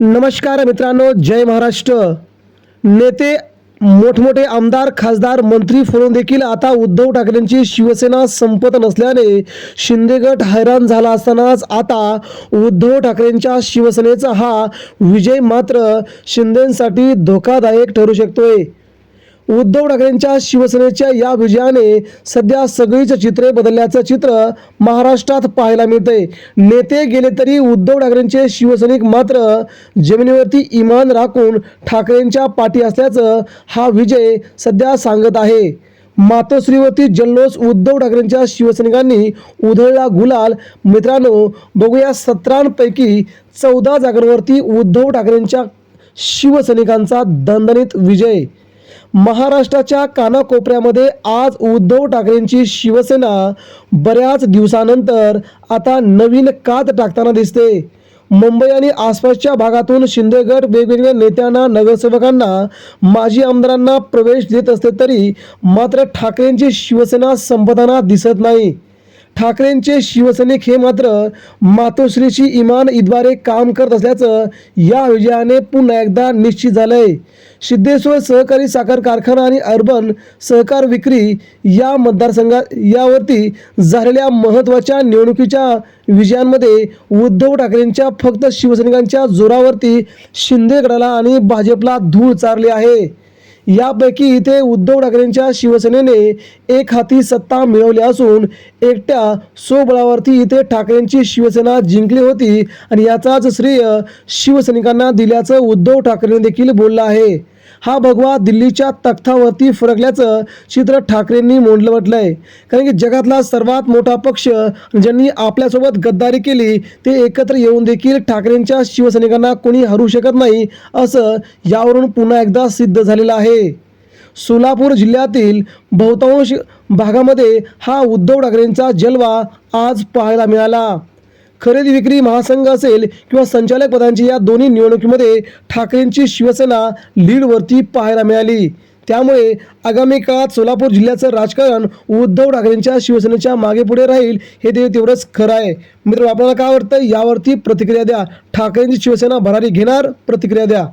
नमस्कार मित्रांनो जय महाराष्ट्र. नेते मोठमोठे आमदार खासदार मंत्री फोडून देखील आता उद्धव ठाकरेंची शिवसेना संपत नसल्याने शिंदेगट हैराण झाला असतानाच आता उद्धव ठाकरेंच्या शिवसेनेचा हा विजय मात्र शिंदेसाठी धोकादायक ठरू शकतोय. उद्धव ठाकरेंच्या शिवसेनेच्या या विजयाने सध्या सगळीच चित्रे बदलल्याचं चित्र महाराष्ट्रात पाहायला मिळतंय. नेते गेले तरी उद्धव ठाकरेंचे शिवसैनिक मात्र जमिनीवरती इमान राखून ठाकरेंच्या पाठी असल्याचं हा विजय सध्या सांगत आहे. मातोश्रीवरती जल्लोष उद्धव ठाकरेंच्या शिवसैनिकांनी उधळला गुलाल. मित्रांनो बघूया सतरांपैकी चौदा जागांवरती उद्धव ठाकरेंच्या शिवसैनिकांचा दणदणीत विजय. महाराष्ट्राच्या कानाकोपऱ्यामध्ये आज उद्धव ठाकरेंची शिवसेना बऱ्याच दिवसानंतर आता नवीन कात टाकताना दिसते. मुंबई आणि आसपासच्या भागातून शिंदेगड वेगवेगळ्या नेत्यांना नगरसेवकांना माजी आमदारांना प्रवेश देत असले तरी मात्र ठाकरेंची शिवसेना संपताना दिसत नाही. ठाकरेंचे शिवसैनिक हे मात्र मातोश्रीची इमान इद्वारे काम करत असल्याचं या विजयाने पुन्हा एकदा निश्चित झालंय. सिद्धेश्वर सहकारी साखर कारखाना आणि अर्बन सहकार विक्री या मतदारसंघात यावरती झालेल्या महत्त्वाच्या निवडणुकीच्या विजयांमध्ये उद्धव ठाकरेंच्या फक्त शिवसैनिकांच्या जोरावरती शिंदेगडाला आणि भाजपला धूळ चारली आहे. यापैकी इथे उद्धव ठाकरेंच्या शिवसेनेने एक हाती सत्ता मिळवली असून एकट्या स्वबळावरती इथे ठाकरेंची शिवसेना जिंकली होती आणि याचाच श्रेय शिवसैनिकांना दिल्याचं उद्धव ठाकरे देखील बोललं आहे. हा भगवा दिल्लीच्या तख्तावरती फरकल्याचं चित्र ठाकरेंनी मोडलं म्हटलं आहे कारण की जगातला सर्वात मोठा पक्ष ज्यांनी आपल्यासोबत गद्दारी केली ते एकत्र येऊन देखील ठाकरेंच्या शिवसैनिकांना कोणी हरू शकत नाही असं यावरून पुन्हा एकदा सिद्ध झालेलं आहे. सोलापूर जिल्ह्यातील बहुतांश भागामध्ये हा उद्धव ठाकरेंचा जलवा आज पाहायला मिळाला. खरेदी विक्री महासंघ असेल किंवा संचालक पदांची या दोन्ही निवडणुकीमध्ये ठाकरेंची शिवसेना लीडवरती पाहायला मिळाली. त्यामुळे आगामी काळात सोलापूर जिल्ह्याचं राजकारण उद्धव ठाकरेंच्या शिवसेनेच्या मागे पुढे राहील हे ते तेवढंच खरं आहे. मित्र आपल्याला काय वाटतं यावरती प्रतिक्रिया द्या. ठाकरेंची शिवसेना भरारी घेणार? प्रतिक्रिया द्या.